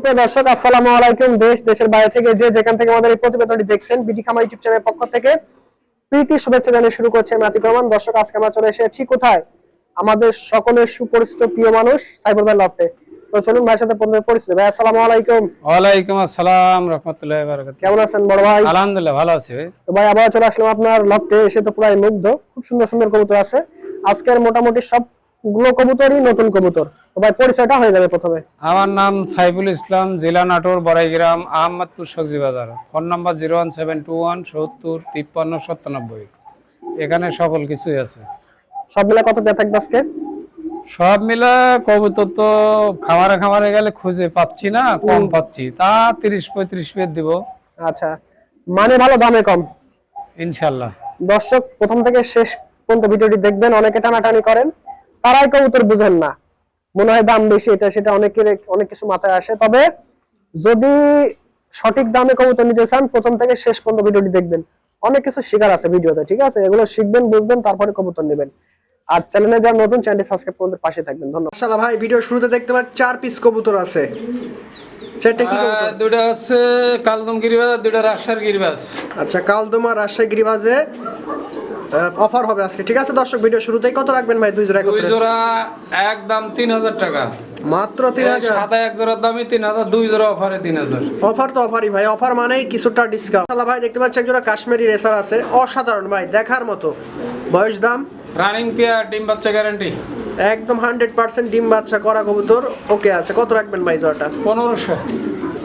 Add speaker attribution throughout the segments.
Speaker 1: সুপ্রিয় দর্শক আসসালামু আলাইকুম। দেশ দেশের বাইরে থেকে যে যেখান থেকে আমাদের এই প্রতিবেদনটি দেখছেন বিডি ইউটিউব চ্যানেলের পক্ষ থেকে প্রীতি শুভেচ্ছা জানিয়ে শুরু করছে রহমান। দর্শক আজকে আমরা চলে এসেছি কোথায়? আমাদের সকলের সুপরিচিত প্রিয় মানুষ সাইবর ভাই লফটে। তো চলুন ভাইয়ের সাথে প্রথমে পরিচিত। ভাই আসসালামু আলাইকুম।
Speaker 2: ওয়ালাইকুম আসসালাম রহমতুল্লাহ বারাকাত
Speaker 1: কেমন আছেন বড় ভাই?
Speaker 2: আলহামদুলিল্লাহ ভালো আছি ভাই।
Speaker 1: তো ভাই আবার চলে আসলাম আপনার লফটে। এসে তো পুরাই মুগ্ধ খুব সুন্দর সুন্দর কবুতর আছে। আজকের মোটামুটি কবুতরই নতুন কবুতর। তো ভাই পরিচয়টা হয়ে যাবে প্রথমে।
Speaker 2: আমার নাম সাইফুল ইসলাম জেলা নাটোর বড়াইগ্রাম আহমদপুর সবজি বাজার phone number zero one seven two one সত্তর তিপ্পান্ন সত্তানব্বই। এখানে সকল কিছুই আছে।
Speaker 1: সব মিলে কত দেওয়া থাকবে আজকে?
Speaker 2: সব মিলে কবুতর তো খামারে খামারে গেলে খুঁজে পাচ্ছি না কম পাচ্ছি। তা তিরিশ পঁয়ত্রিশ পেট দিব।
Speaker 1: আচ্ছা। মানে ভালো দামে কম?
Speaker 2: ইনশাল্লাহ।
Speaker 1: দর্শক প্রথম থেকে শেষ পর্যন্ত ভিডিওটি দেখবেন। অনেকে টানাটানি করেন। তারাই কবুতর বুঝেন না। মনে হয় দাম বেশি এটা সেটা অনেকের অনেক কিছু মাথায় আসে। তবে যদি সঠিক দামে কবুতর নিতে চান প্রথম থেকে শেষ পর্যন্ত ভিডিওটি দেখবেন। অনেক কিছু শেখার আছে ভিডিওতে ঠিক আছে? এগুলো শিখবেন বুঝবেন তারপরে কবুতর নেবেন। আর চ্যানেলে যারা নতুন চ্যানেলটি সাবস্ক্রাইব করে আমাদের পাশে থাকবেন। ধন্যবাদ।
Speaker 3: মাশাআল্লাহ ভাই ভিডিও শুরুতে দেখতে পাচ্ছি চার পিস কবুতর আছে। চারটে কি কবুতর?
Speaker 2: দুটা হচ্ছে কালদম গিরিবাজ দুটা রাজশাহীর গিরিবাজ।
Speaker 3: আচ্ছা কালদমা রাজশাহী গিরিবাজে অফার হবে আজকে। ঠিক আছে দর্শক ভিডিও শুরুতেই কত রাখবেন ভাই? দুই জোড়া
Speaker 2: দুই জোড়া একদম তিন হাজার টাকা।
Speaker 3: মাত্র তিন হাজার।
Speaker 2: সাদা এক জোড়ার দামই তিন হাজার দুই জোড়া অফারে তিন হাজার।
Speaker 3: অফার তো অফারই ভাই অফার মানেই কিছুটা ডিসকাউন্ট মাশাআল্লাহ ভাই দেখতে পাচ্ছি একজোড়া কাশ্মীরি রেসার আছে। অসাধারণ ভাই দেখার মতো। বয়স দাম?
Speaker 2: রানিং পেয়ার ডিম বাচ্চা গ্যারান্টি
Speaker 3: একদম হান্ড্রেড পার্সেন্ট ডিম বাচ্চা করা কবুতর। ওকে আছে। কত রাখবেন ভাই জোড়াটা?
Speaker 2: পনেরোশো।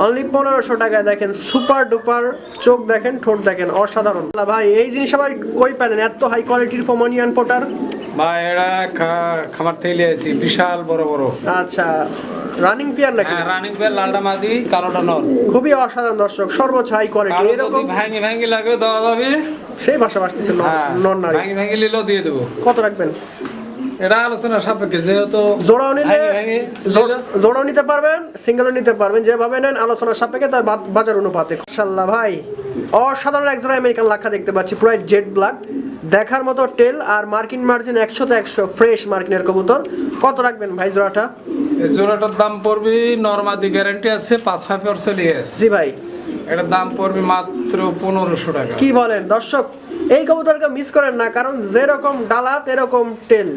Speaker 3: অনলি পনেরোশো টাকায় দেখেন সুপার ডুপার চোখ দেখেন ঠোঁট দেখেন অসাধারণ। ভাই এই জিনিস আবার কই পেলেন এত হাই কোয়ালিটির পমনিয়ান পোটার
Speaker 2: বা এরা খামার থেকে লিয়েছি বিশাল বড় বড়।
Speaker 3: আচ্ছা রানিং পিয়ার নাকি?
Speaker 2: রানিং পেয়ার লালটা মাদি কালোটা নর।
Speaker 3: খুবই অসাধারণ দর্শক সর্বোচ্চ হাই কোয়ালিটি এরকম
Speaker 2: ভাঙি ভাঙি লাগে দেওয়া যাবে।
Speaker 3: সেই ভাষা বাসতেছে
Speaker 2: হ্যাঁ
Speaker 3: নন নারী।
Speaker 2: ভাঙি ভাঙি দিয়ে দেবো।
Speaker 3: কত রাখবেন?
Speaker 2: এটা আলোচনা সাপেক্ষে যেহেতু
Speaker 3: জোড়াও নিলে জোড়াও নিতে পারবেন সিঙ্গেলও নিতে পারবেন যেভাবে নেন আলোচনা সাপেক্ষে তার বাজার অনুপাতে। মাশাআল্লাহ ভাই অসাধারণ এক জোড়া আমেরিকান লাক্ষা দেখতে পাচ্ছি পুরো জেড ব্ল্যাক দেখার মতো টেল আর মার্কিন মার্জিন একশো তো একশো ফ্রেশ মার্কিনের কবুতর। কত রাখবেন ভাই জোড়াটা?
Speaker 2: জোড়াটার দাম পড়বে নর্মাদি গ্যারান্টি আছে পাঁচ ছয় পার্সেন্ট
Speaker 3: জি ভাই।
Speaker 2: এটার দাম পড়বে মাত্র পনেরোশো টাকা।
Speaker 3: কি বলেন? দর্শক এই কবুতরকে মিস করেন না কারণ যেরকম ডালাত এরকম টেল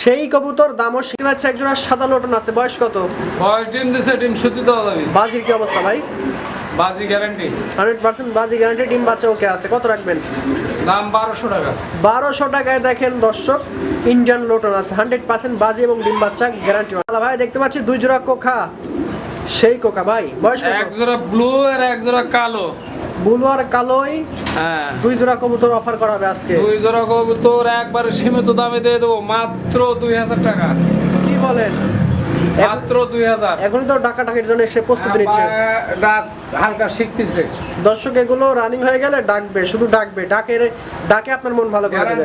Speaker 3: সেই কবুতর দামও শিখে পাচ্ছে একজোড়া সাদা লোটন আছে। বয়স কত?
Speaker 2: বয়স ডিম দিছে ডিম শুদ্ধি দেওয়া যাবে।
Speaker 3: বাজির কি অবস্থা ভাই?
Speaker 2: বাজি গ্যারান্টি
Speaker 3: হান্ড্রেড পার্সেন্ট বাজি গ্যারান্টি ডিম বাচ্চা ওকে আছে। কত রাখবেন?
Speaker 2: দাম বারোশো টাকা।
Speaker 3: বারোশো টাকায় দেখেন দর্শক ইন্ডিয়ান লোটন আছে। হান্ড্রেড পার্সেন্ট বাজি এবং ডিম বাচ্চা গ্যারান্টি ভাই দেখতে পাচ্ছি দুই জোড়া কোখা। সেই কোকা ভাই বয়স
Speaker 2: এক জোড়া ব্লু আর এক জোড়া কালো।
Speaker 3: ব্লু আর কালোই?
Speaker 2: হ্যাঁ।
Speaker 3: দুই জোড়া কবুতর অফার করা হবে আজকে?
Speaker 2: দুই জোড়া কবুতর একবার সীমিত দামে দিয়ে দেবো মাত্র দুই হাজার টাকা।
Speaker 3: কি বলেন?
Speaker 2: মাত্র দুই হাজার।
Speaker 3: এখনই তো ডাকা টাকির জন্য সে প্রস্তুতি নিচ্ছে।
Speaker 2: ডাক হালকা শিখতেছে।
Speaker 3: দর্শক এগুলো রানিং হয়ে গেলে ডাকবে শুধু ডাকবে। ডাকের ডাকে আপনার মন ভালো করে দেবে।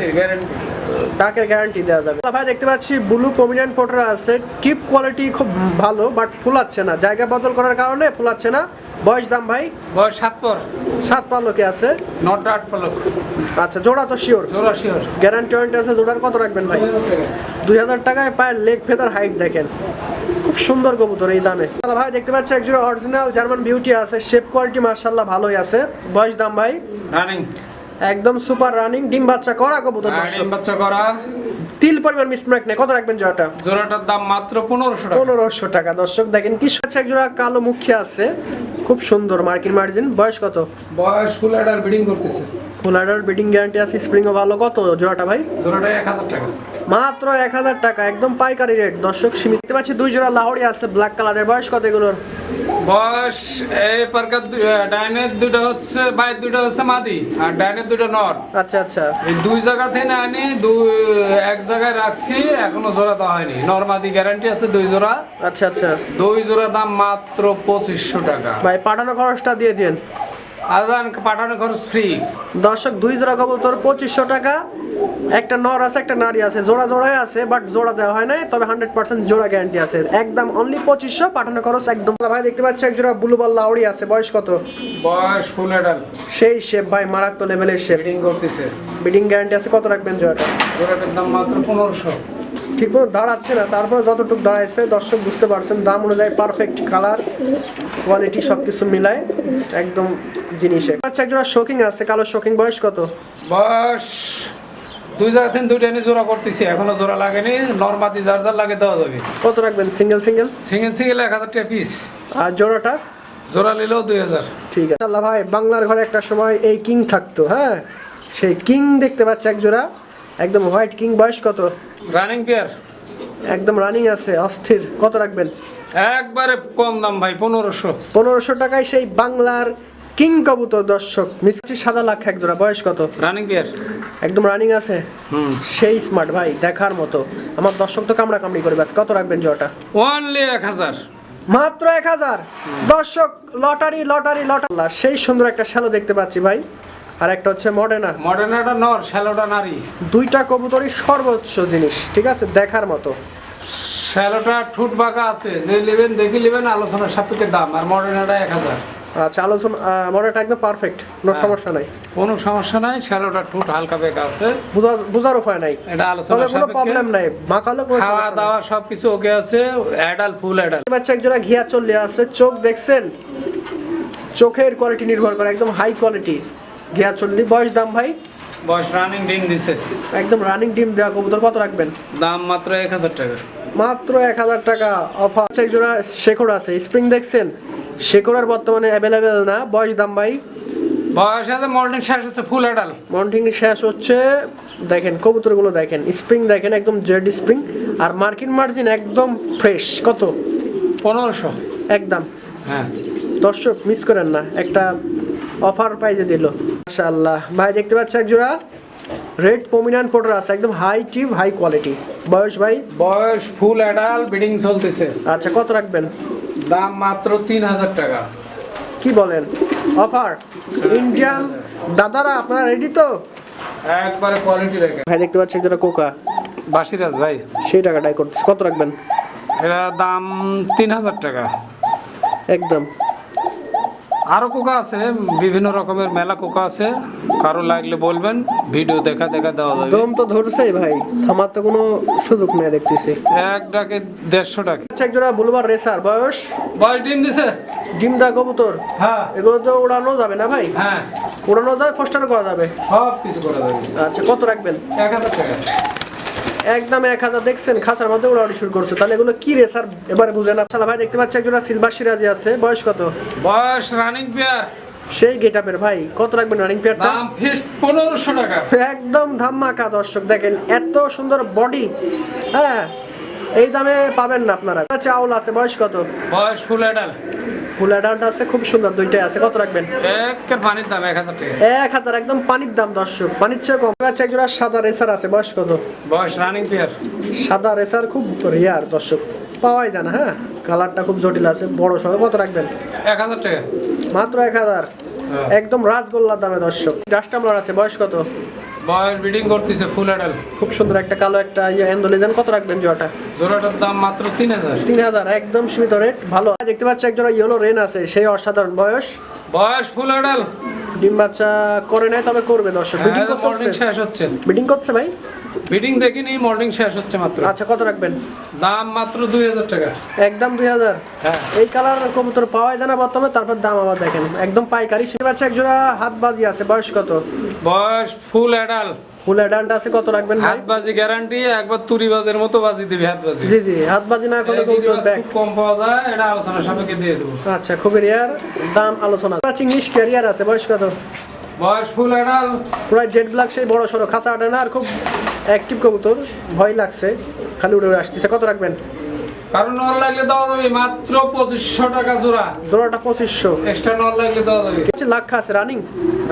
Speaker 3: ডাকের গ্যারান্টি দেওয়া যাবে। ভাই দেখতে পাচ্ছি ব্লু প্রমিনেন্ট পোটার আছে। টিপ কোয়ালিটি খুব ভালো বাট ফুলাচ্ছে না। জায়গা বদল করার কারণে ফুলাচ্ছে না। বয়স দাম ভাই?
Speaker 2: বয়স সাত পর।
Speaker 3: সাত পালকে আছে।
Speaker 2: নটা আট পালক
Speaker 3: আচ্ছা জোড়া তো শিওর
Speaker 2: জোড়া শিওর
Speaker 3: গ্যারান্টি ওয়ারেন্টি আছে জোড়ার কত রাখবেন ভাই? দুই হাজার টাকায়। পায়ের লেগ ফেদার হাইট দেখেন। খুব সুন্দর কবুতর এই দামে। তাহলে ভাই দেখতে পাচ্ছি একজোড়া অরিজিনাল জার্মান বিউটি আছে শেপ কোয়ালিটি মার্শাল্লাহ ভালোই আছে। বয়স দাম ভাই?
Speaker 2: রানিং
Speaker 3: একদম সুপার রানিং ডিম বাচ্চা করা কবুতর দর্শক।
Speaker 2: ডিম বাচ্চা করা।
Speaker 3: তিল পরিমাণ মিসম্যাক নেই। কত রাখবেন জোড়াটা?
Speaker 2: জোড়াটার দাম মাত্র পনেরোশো টাকা।
Speaker 3: পনেরোশো টাকা। দর্শক দেখেন কি হচ্ছে একজোড়া কালো মুখিয়া আছে। খুব সুন্দর মার্কিন মার্জিন বয়স কত?
Speaker 2: বয়স ফুল বিডিং করতেছে।
Speaker 3: অ্যাডাল্ট বিডিং গ্যারান্টি আছে স্প্রিংও ভালো কত জোড়াটা ভাই?
Speaker 2: জোড়াটা এক হাজার টাকা।
Speaker 3: মাত্র এক হাজার টাকা একদম পাইকারি রেট দর্শক সীমিত পাচ্ছি দুই জোড়া লাহোরি আছে ব্ল্যাক কালারের বয়স কত এগুলোর?
Speaker 2: বয়স এই পার্কার ডাইনের দুটো হচ্ছে বাইর দুটো হচ্ছে মাদি আর ডাইনের দুটো নর।
Speaker 3: আচ্ছা আচ্ছা।
Speaker 2: এই দুই জায়গা থেকে আনি দুই এক জায়গায় রাখছি এখনও জোড়া দেওয়া হয়নি। নর্মাদি গ্যারান্টি আছে দুই জোড়া।
Speaker 3: আচ্ছা আচ্ছা।
Speaker 2: দুই জোড়া দাম মাত্র পঁচিশশো টাকা।
Speaker 3: ভাই পাঠানো খরচটা দিয়ে দিন।
Speaker 2: আদান পাঠানো খরচ ফ্রি
Speaker 3: দর্শক দুই জোড়া কবুতর পঁচিশশো টাকা। একটা নর আছে একটা নারী আছে। জোড়া জোড়াই আছে বাট জোড়া দেওয়া হয় নাই তবে হান্ড্রেড পার্সেন্ট জোড়া গ্যারান্টি আছে। একদম অনলি পঁচিশশো পাঠানো খরচ একদম ভাই দেখতে পাচ্ছি এক জোড়া ব্লু বল লাউড়ি আছে। বয়স কত?
Speaker 2: বয়স ফুল
Speaker 3: সেই শেপ ভাই মারাত্মক লেভেলের শেপ
Speaker 2: বিডিং করতেছে।
Speaker 3: বিডিং গ্যারান্টি আছে কত রাখবেন জোড়াটা?
Speaker 2: জোড়াটার দাম মাত্র পনেরোশো।
Speaker 3: ঠিক মতো দাঁড়াচ্ছে না। তারপরে যতটুকু দাঁড়াইছে দর্শক বুঝতে পারছেন দাম অনুযায়ী পারফেক্ট কালার কোয়ালিটি সব কিছু মিলায় একদম জিনিসে। আচ্ছা একজোড়া শোকিং আছে কালো শোকিং বয়স কত?
Speaker 2: বয়স দুই জায়গা থেকে দুইটা নিয়ে জোড়া করতেছি এখনও জোড়া লাগেনি নর্মাদি যার যার লাগে দেওয়া যাবে।
Speaker 3: কত রাখবেন সিঙ্গেল সিঙ্গেল
Speaker 2: সিঙ্গেল সিঙ্গেল এক হাজার টাকা পিস
Speaker 3: আর জোড়াটা?
Speaker 2: জোড়া নিলেও দুই হাজার।
Speaker 3: ঠিক আছে। আল্লাহ ভাই বাংলার ঘরে একটা সময় এই কিং থাকতো হ্যাঁ? সেই কিং দেখতে পাচ্ছে এক জোড়া। একদম হোয়াইট কিং বয়স কত?
Speaker 2: রানিং পেয়ার
Speaker 3: একদম রানিং আছে অস্থির। কত রাখবেন?
Speaker 2: একবারে কম দাম ভাই পনেরোশো।
Speaker 3: পনেরোশো টাকায় সেই বাংলার কিং কবুতর দর্শক। মিষ্টি সাদা লাখ এক জোড়া। বয়স কত?
Speaker 2: রানিং পেয়ার
Speaker 3: একদম রানিং আছে?
Speaker 2: হুম।
Speaker 3: সেই স্মার্ট ভাই দেখার মতো। আমার দর্শক তো কামড়া কামড়ি করে ব্যাস কত রাখবেন জোড়াটা?
Speaker 2: ওনলি এক হাজার।
Speaker 3: মাত্র এক হাজার। দর্শক লটারি লটারি লটারি সেই সুন্দর একটা শ্যালো দেখতে পাচ্ছি ভাই। আর একটা হচ্ছে মডেনা।
Speaker 2: মডার্নাটা নর শ্যালোটা নারী।
Speaker 3: দুইটা কবুতরই সর্বোচ্চ জিনিস ঠিক আছে? দেখার মতো।
Speaker 2: শ্যালোটা ঠুট বাঁকা আছে যে নেবেন দেখি নেবেন আলোচনার সাপেক্ষে দাম আর মডার্নাটা এক হাজার।
Speaker 3: আচ্ছা আলোচনা মডেলটা একদম পারফেক্ট কোনো
Speaker 2: হ্যাঁ।
Speaker 3: সমস্যা নাই।
Speaker 2: কোনো সমস্যা নাই শ্যালোটা ঠুট হালকা বেঁকা আছে।
Speaker 3: বুঝা বুঝার উপায় নাই।
Speaker 2: এটা
Speaker 3: তবে কোনো প্রবলেম নাই মাখালো কোনো
Speaker 2: খাওয়া। দাওয়া সবকিছু ওকে আছে অ্যাডাল ফুল অ্যাডাল
Speaker 3: বাচ্চা একজোড়া ঘিয়া চলে আছে চোখ দেখছেন? চোখের কোয়ালিটি নির্ভর করে একদম হাই কোয়ালিটি ঘিয়া চল্লি। বয়স দাম ভাই?
Speaker 2: বয়স রানিং ডিম দিছে।
Speaker 3: একদম রানিং ডিম দেওয়া কবুতর কত রাখবেন?
Speaker 2: দাম মাত্র এক হাজার টাকা।
Speaker 3: মাত্র এক হাজার টাকা। অফার আচ্ছা একজোড়া শেকড় আছে। স্প্রিং দেখছেন? শেকড়ার বর্তমানে অ্যাভেলেবেল না। বয়স দাম ভাই?
Speaker 2: বয়স আছে মর্নিং শেষ আছে ফুল অ্যাডাল
Speaker 3: মন্টিং শেষ হচ্ছে। দেখেন কবুতরগুলো দেখেন। স্প্রিং দেখেন একদম জেড স্প্রিং আর মার্কিন মার্জিন একদম ফ্রেশ কত?
Speaker 2: পনেরোশো।
Speaker 3: একদম।
Speaker 2: হ্যাঁ।
Speaker 3: দর্শক মিস করেন না। একটা অফার পাইজে দিল। মাশাআল্লাহ। ভাই দেখতে পাচ্ছি এক জোড়া রেড পমিনান পোটার আছে একদম হাই টিপ হাই কোয়ালিটি বয়স ভাই?
Speaker 2: বয়স ফুল অ্যাডাল বিডিং চলতেছে।
Speaker 3: আচ্ছা কত রাখবেন?
Speaker 2: দাম মাত্র তিন হাজার টাকা।
Speaker 3: কি বলেন? অফার? ইন্ডিয়ান দাদারা আপনারা রেডি তো?
Speaker 2: একবারে কোয়ালিটি দেখে
Speaker 3: ভাই দেখতে পাচ্ছি জোড়া কোকা।
Speaker 2: বাসিরাজ ভাই।
Speaker 3: সেই টাকাটাই করতেছে। কত রাখবেন?
Speaker 2: এরা দাম তিন হাজার টাকা।
Speaker 3: একদম।
Speaker 2: আরও কোকা আছে বিভিন্ন রকমের মেলা কোকা আছে। কারও লাগলে বলবেন ভিডিও দেখা দেখা দেওয়া যাবে।
Speaker 3: দম তো ধরছেই ভাই থামার তো কোনো সুযোগ নেই দেখতেছি।
Speaker 2: এক ডাকে দেড়শো টাকা
Speaker 3: আচ্ছা এক জোড়া বুলবার রেসার বয়স?
Speaker 2: বয়স ডিম দিছে?
Speaker 3: ডিমদা কবুতর।
Speaker 2: হ্যাঁ।
Speaker 3: এগুলো তো উড়ানো যাবে না ভাই?
Speaker 2: হ্যাঁ।
Speaker 3: উড়ানো যাবে ফোস্টার করা যাবে?
Speaker 2: সব কিছু করা যাবে।
Speaker 3: আচ্ছা কত রাখবেন?
Speaker 2: এক হাজার টাকা।
Speaker 3: একদম এক হাজার দেখছেন খাসার মধ্যে উড়াউড়ি শুরু করছে। তাহলে এগুলো কি রেসার এবারে বুঝে না। আচ্ছা ভাই দেখতে পাচ্ছি একজোড়া সিলভার সিরাজি আছে। বয়স কত?
Speaker 2: বয়স রানিং পেয়ার।
Speaker 3: সেই গেট আপের ভাই কত রাখবেন রানিং পেয়ারটা?
Speaker 2: দাম ফিক্সড পনেরোশো টাকা।
Speaker 3: একদম ধামাকা দর্শক দেখেন। এত সুন্দর বডি। হ্যাঁ এই দামে পাবেন না আপনারা। চাউল আছে। বয়স কত?
Speaker 2: বয়স ফুল অ্যাডাল
Speaker 3: ফুল অ্যাডাল্ট আছে খুব সুন্দর দুইটাই আছে। কত রাখবেন?
Speaker 2: একের পানির দাম এক হাজার টাকা।
Speaker 3: এক হাজার একদম পানির দাম দর্শক। পানির চেয়ে কম। আচ্ছা একজোড়া সাদা রেসার আছে বয়স কত?
Speaker 2: বয়স রানিং পেয়ার
Speaker 3: সাদা রেসার খুব রেয়ার দর্শক। পাওয়াই যায় না হ্যাঁ? কালারটা খুব জটিল আছে বড় সড়ো কত রাখবেন?
Speaker 2: এক হাজার টাকা।
Speaker 3: মাত্র এক হাজার।
Speaker 2: হ্যাঁ।
Speaker 3: একদম রাসগোল্লার দামে দর্শক। ডাস্টামলার আছে বয়স কত?
Speaker 2: বয়স বিডিং করতেছে ফুল অ্যাডাল
Speaker 3: খুব সুন্দর একটা কালো একটা ইয়া এন্ডোলিজেন কত রাখবেন জোড়াটা?
Speaker 2: জোড়াটার দাম মাত্র তিন হাজার।
Speaker 3: তিন হাজার একদম সীমিত রেট ভালো। দেখতে পাচ্ছি একজোড়া ইয়েলো রেন আছে সেই অসাধারণ বয়স।
Speaker 2: বয়স ফুল অ্যাডাল
Speaker 3: ডিম বাচ্চা করে নাই তবে করবে দর্শক। বিডিং
Speaker 2: মর্নিং শেষ হচ্ছে।
Speaker 3: বিডিং করছে ভাই?
Speaker 2: বিডিং দেখিনি মর্নিং শেষ হচ্ছে মাত্র।
Speaker 3: আচ্ছা কত রাখবেন?
Speaker 2: দাম মাত্র দুই হাজার টাকা।
Speaker 3: একদম দুই হাজার?
Speaker 2: হ্যাঁ।
Speaker 3: এই কালার কবুতর পাওয়া যায় না বর্তমানে তারপর দাম আবার দেখেন। একদম পাইকারি সে বাচ্চা একজোড়া হাত বাজি আছে বয়স কত?
Speaker 2: বয়স ফুল অ্যাডাল
Speaker 3: ফুল আছে কত রাখবেন ভাই?
Speaker 2: হাত বাজি গ্যারান্টি একবার তুরি বাজের মতো বাজি দিবি হাত বাজি
Speaker 3: জি জি হাত বাজি না করলে কবুতর ব্যাগ
Speaker 2: খুব কম পাওয়া যায় এটা আলোচনার সাপেক্ষে দিয়ে দেবো।
Speaker 3: আচ্ছা খুবই রেয়ার দাম আলোচনা। ক্যারিয়ার আছে বয়স কত?
Speaker 2: বয়স ফুল অ্যাডাল
Speaker 3: পুরো জেড ব্ল্যাক সেই বড় সড়ো খাঁচা আর খুব অ্যাক্টিভ কবুতর ভয় লাগছে খালি উড়ে উড়ে আসতেছে। কত রাখবেন?
Speaker 2: কারণ নল লাগলে দেওয়া যাবে মাত্র পঁচিশশো টাকা জোড়া।
Speaker 3: জোড়াটা পঁচিশশো।
Speaker 2: এক্সট্রা নল লাগলে দেওয়া যাবে।
Speaker 3: কিছু লাখ আছে রানিং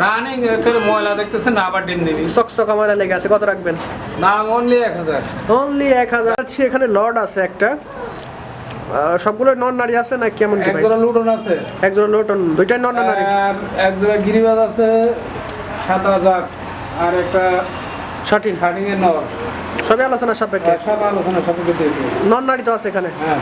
Speaker 2: রানিং একের ময়লা দেখতেছেন না আবার ডিম দিবি
Speaker 3: চকচক আমার লেগে আছে কত রাখবেন?
Speaker 2: দাম অনলি এক হাজার।
Speaker 3: অনলি এক হাজার। আছে এখানে লর্ড আছে একটা। সবগুলো নন নারী আছে না কেমন কি ভাই?
Speaker 2: জোড়া লুটন আছে।
Speaker 3: একজোড়া লোটন দুইটাই নন নারী।
Speaker 2: আর এক গিরিবাজ আছে সাত হাজার। আর একটা
Speaker 3: সঠিক
Speaker 2: শার্টিং এর নর
Speaker 3: সবই আলোচনা সাপেক্ষে?
Speaker 2: সব আলোচনা সাপেক্ষে
Speaker 3: নন নারী তো আছে এখানে?
Speaker 2: হ্যাঁ।